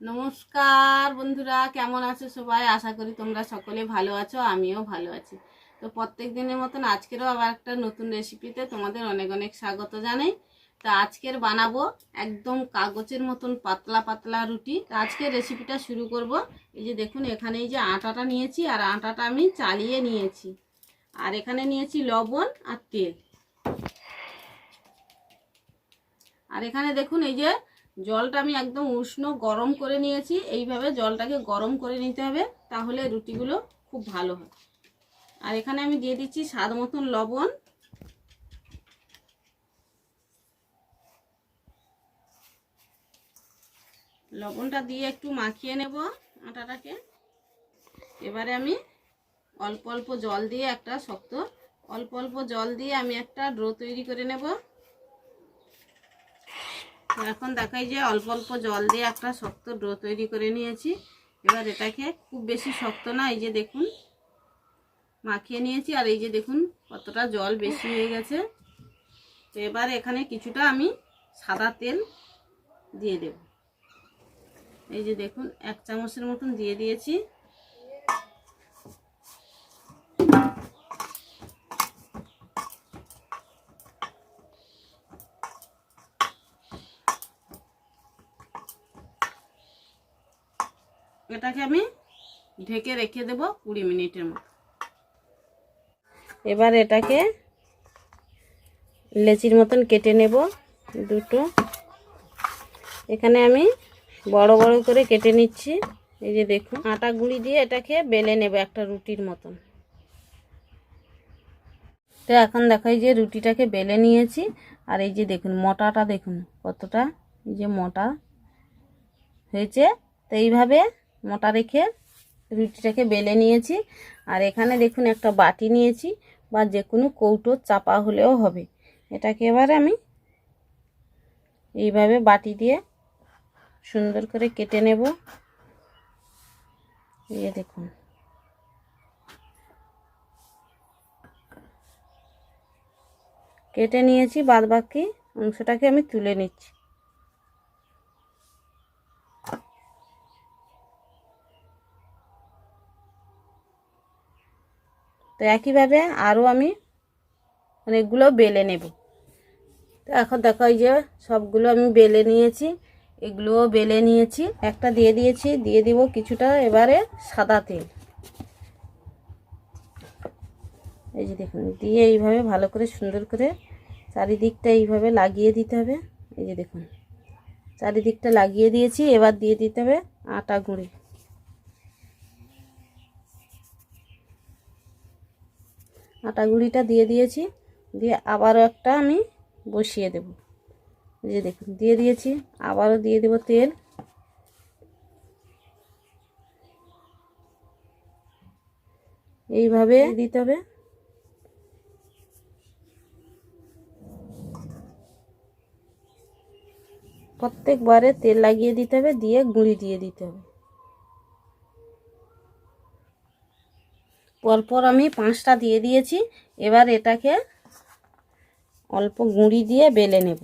নমস্কার বন্ধুরা, কেমন আছো সবাই? আশা করি তোমরা সকলে ভালো আছো, আমিও ভালো আছি। তো প্রত্যেক দিনের মতন আজকেরও আবার একটা নতুন রেসিপিতে তোমাদের অনেক অনেক স্বাগত জানাই। তো আজকের বানাবো একদম কাগজের মতন পাতলা পাতলা রুটি। তো আজকের রেসিপিটা শুরু করব। এই যে দেখুন, এখানে এই যে আটাটা নিয়েছি, আর আটাটা আমি চালিয়ে নিয়েছি। আর এখানে নিয়েছি লবণ আর তেল। আর এখানে দেখুন, এই যে জলটা আমি একদম উষ্ণ গরম করে নিয়েছি। এইভাবে জলটাকে গরম করে নিতে হবে, তাহলে রুটিগুলো খুব ভালো হয়। আর এখানে আমি দিয়ে দিচ্ছি স্বাদ মতন লবণ। লবণটা দিয়ে একটু মাখিয়ে নেব আটাটাকে। এবারে আমি অল্প অল্প জল দিয়ে একটা শক্ত, অল্প অল্প জল দিয়ে আমি একটা ড্রো তৈরি করে নেব। এখন দেখাই যে অল্প অল্প জল দিয়ে একটা শক্ত ডো তৈরি করে নিয়েছি। এবার এটাকে খুব বেশি শক্ত না, এই যে দেখুন, মাখিয়ে নিয়েছি। আর এই যে দেখুন, কতটা জল বেশি হয়ে গেছে। তো এবার এখানে কিছুটা আমি সাদা তেল দিয়ে দেব। এই যে দেখুন, এক চামচের মতন দিয়ে দিয়েছি। এটাকে আমি ঢেকে রেখে দেব কুড়ি মিনিটের মতো। এবার এটাকে লেচির মতন কেটে নেব দুটো। এখানে আমি বড় বড় করে কেটে নিচ্ছি। এই যে দেখুন, আটা গুঁড়ি দিয়ে এটাকে বেলে নেব একটা রুটির মতন। তো এখন দেখাই যে রুটিটাকে বেলে নিয়েছি। আর এই যে দেখুন, মোটাটা দেখুন কতটা, এই যে মোটা হয়েছে। তো এইভাবে মোটা রেখে রুটিটাকে বেলে নিয়েছি। আর এখানে দেখুন একটা বাটি নিয়েছি বা যে কোনো কৌটো চাপা হলেও হবে। এটাকে এবার আমি এইভাবে বাটি দিয়ে সুন্দর করে কেটে নেব। এই দেখুন। কেটে নিয়েছি বাদ বাকি অংশটাকে আমি তুলে নিচ্ছি। তো একইভাবে আরও আমি অনেকগুলো বেলে নেব। তো এখন দেখো এই যে সবগুলো আমি বেলে নিয়েছি, এগুলোও বেলে নিয়েছি। একটা দিয়ে দিয়েছি, দিয়ে দিব কিছুটা এবারে সাদা তেল। এই যে দেখুন, দিয়ে এইভাবে ভালো করে সুন্দর করে চারিদিকটা এইভাবে লাগিয়ে দিতে হবে। এই যে দেখুন, চারিদিকটা লাগিয়ে দিয়েছি, এবার দিয়ে দিতে হবে আটা গুঁড়ি। আটা গুঁড়িটা দিয়ে দিয়েছি। দিয়ে আবারও একটা আমি বসিয়ে দেব। যে দেখুন দিয়ে দিয়েছি আবারও দিয়ে দেব তেল। এইভাবে দিতে হবে। প্রত্যেকবারে তেল লাগিয়ে দিতে হবে দিয়ে গুঁড়ি দিয়ে দিতে হবে। পরপর আমি পাঁচটা দিয়ে দিয়েছি। এবার এটাকে অল্প গুঁড়ি দিয়ে বেলে নেব।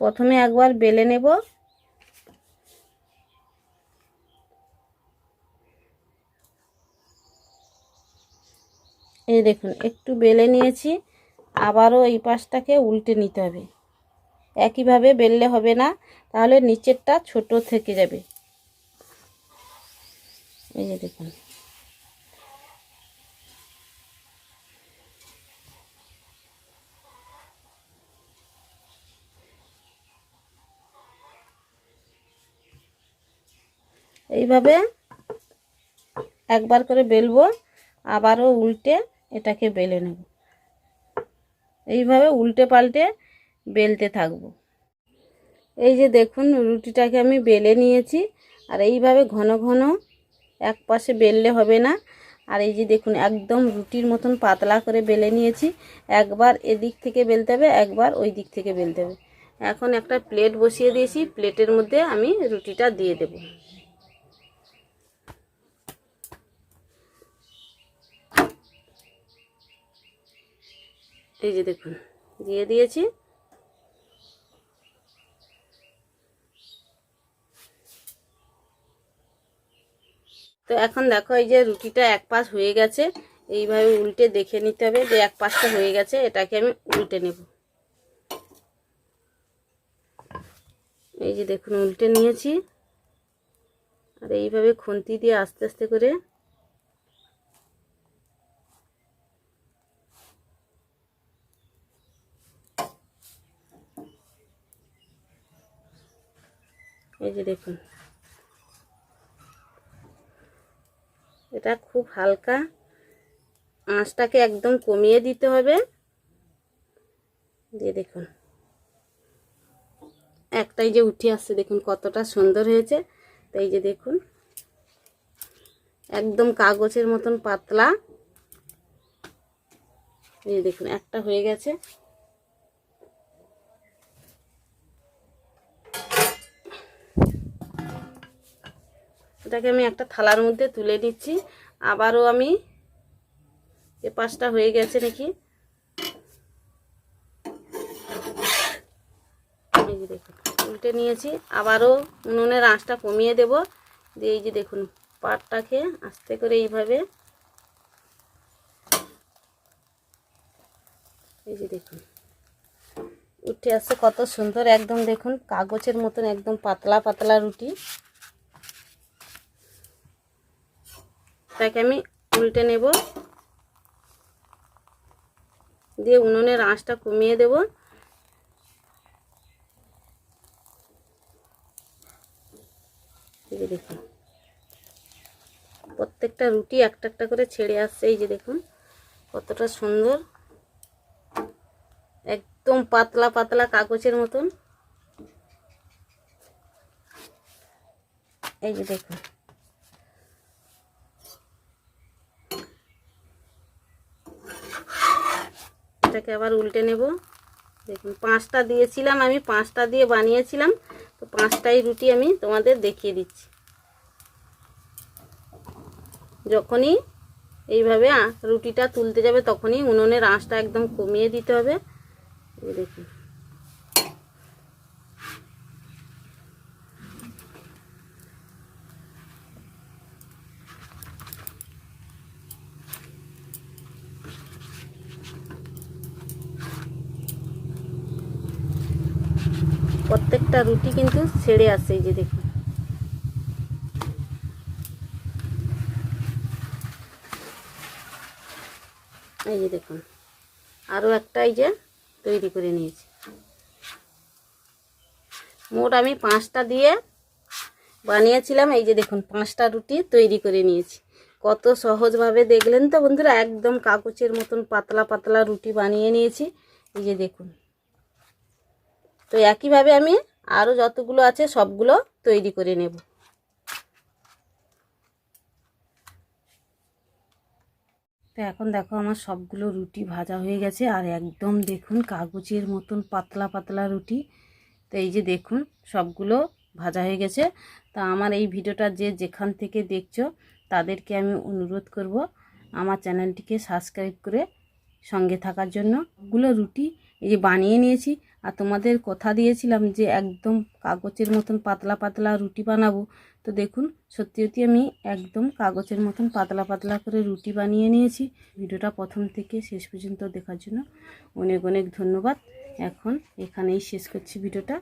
প্রথমে একবার বেলে নেব। এই দেখুন, একটু বেলে নিয়েছি। আবারও এই পাশটাকে উল্টে নিতে হবে। একইভাবে বেললে হবে না, তাহলে নিচেরটা ছোট থেকে যাবে। এই যে দেখুন। এইভাবে একবার করে বেলবো, আবারও উল্টে এটাকে বেলে নেব। এইভাবে উল্টে পাল্টে বেলতে থাকব। এই যে দেখুন, রুটিটাকে আমি বেলে নিয়েছি, আর এইভাবে ঘন ঘন এক পাশে বেললে হবে না। আর এই যে দেখুন, একদম রুটির মতন পাতলা করে বেলে নিয়েছি। একবার এদিক থেকে বেলতে হবে, একবার ওই দিক থেকে বেলতে হবে। এখন একটা প্লেট বসিয়ে দিয়েছি, প্লেটের মধ্যে আমি রুটিটা দিয়ে দেবো। এই যে দেখুন, দিয়ে দিয়েছি। তো এখন দেখো, এই যে রুটিটা এক পাশ হয়ে গেছে, এইভাবে উল্টে দেখে নিতে হবে যে এক পাশটা হয়ে গেছে, এটাকে আমি উল্টে নেব। এই যে দেখুন, উল্টে নিয়েছি। আর এইভাবে খুন্তি দিয়ে আস্তে আস্তে করে এই যে দেখুন। এটা খুব হালকা। আঁচটাকে একদম কমিয়ে দিতে হবে। দিয়ে দেখুন। একটাই যে উঠে আসছে, দেখুন কতটা সুন্দর হয়েছে। তো এই যে দেখুন। একদম কাগজের মতন পাতলা। এই দেখুন, একটা হয়ে গেছে। এটাকে আমি একটা থালার মধ্যে তুলে নিচ্ছি। আবারও আমি এ পাঁচটা হয়ে গেছে নাকি? দেখুন, উল্টে নিয়েছি। আবারও উনুনের আঁচটা কমিয়ে দেব। দিয়ে এই যে দেখুন, পাটটাকে আস্তে করে এইভাবে এই যে দেখুন, উঠে আসছে কত সুন্দর। একদম দেখুন, কাগজের মতন একদম পাতলা পাতলা রুটি। তাকে আমি উল্টে নেব। দিয়ে উনুনের আঁচটা কমিয়ে দেব। দেখুন, প্রত্যেকটা রুটি একটা একটা করে ছেড়ে আসছে। এই যে দেখুন, কতটা সুন্দর, একদম পাতলা পাতলা কাগজের মতন। এই যে দেখুন এটাকে আবার উল্টে নেব। দেখুন, পাঁচটা দিয়েছিলাম আমি, পাঁচটা দিয়ে বানিয়েছিলাম। তো পাঁচটাই রুটি আমি তোমাদের দেখিয়ে দিচ্ছি। যখনই এইভাবে রুটিটা তুলতে যাবে তখনই উনুনের আঁচটা একদম কমিয়ে দিতে হবে। দেখুন। প্রত্যেকটা রুটি কিন্তু ছেড়ে আসে, এই যে দেখুন। এই যে দেখুন আরও একটা এই যে তৈরি করে নিয়েছি। মোট আমি পাঁচটা দিয়ে বানিয়েছিলাম, এই যে দেখুন, পাঁচটা রুটি তৈরি করে নিয়েছি। কত সহজভাবে দেখলেন তো বন্ধুরা, একদম কাগজের মতন পাতলা পাতলা রুটি বানিয়ে নিয়েছি। এই যে দেখুন। তো একইভাবে আমি আরও যতগুলো আছে সবগুলো তৈরি করে নেব। তো এখন দেখো আমার সবগুলো রুটি ভাজা হয়ে গেছে, আর একদম দেখুন কাগজের মতন পাতলা পাতলা রুটি। তো এই যে দেখুন সবগুলো ভাজা হয়ে গেছে। তা আমার এই ভিডিওটা যে যেখান থেকে দেখছ তাদেরকে আমি অনুরোধ করব আমার চ্যানেলটিকে সাবস্ক্রাইব করে সঙ্গে থাকার জন্য। গুলো রুটি এই যে বানিয়ে নিয়েছি আর তোমাদের কথা দিয়েছিলাম যে একদম কাগজের মতন পাতলা পাতলা রুটি বানাবো। তো দেখুন, সত্যি সত্যি আমি একদম কাগজের মতন পাতলা পাতলা করে রুটি বানিয়ে নিয়েছি। ভিডিওটা প্রথম থেকে শেষ পর্যন্ত দেখার জন্য অনেক অনেক ধন্যবাদ। এখন এখানেই শেষ করছি ভিডিওটা।